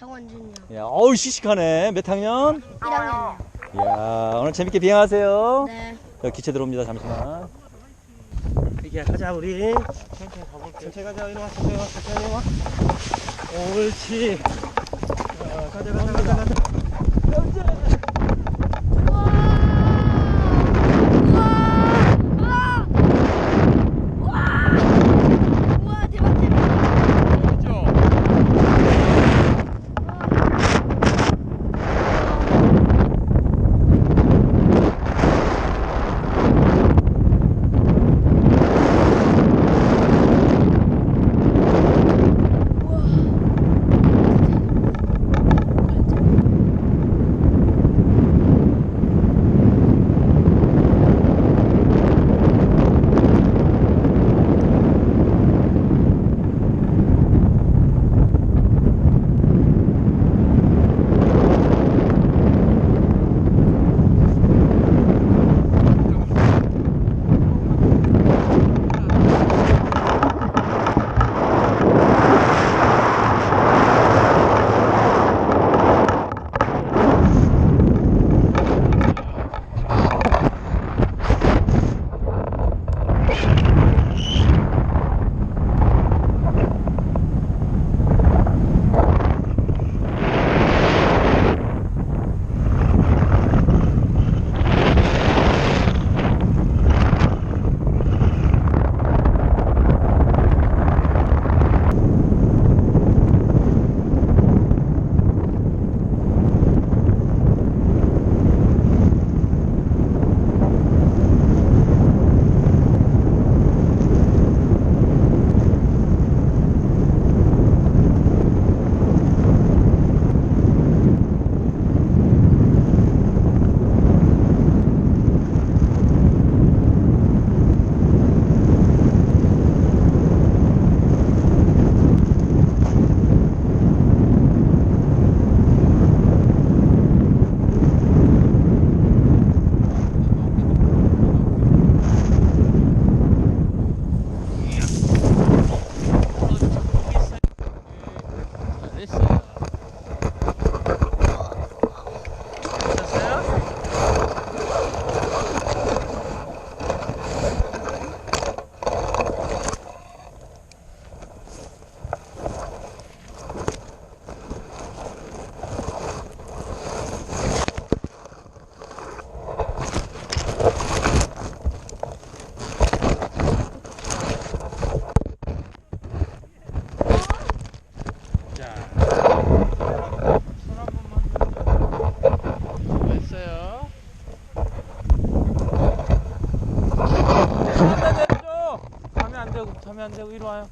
장원준이요. 야, 어우 씩씩하네. 몇 학년? 1학년이요. 야, 오늘 재밌게 비행하세요. 네. 여기 기체 들어옵니다. 잠시만. 이렇게 가자 우리. 천천히 가볼게. 천천히 가자. 이리 와. 천천히 와. 천천히 와. 옳지. 자, 가자 가자 가자 가자. 안 되고, 이리 와요.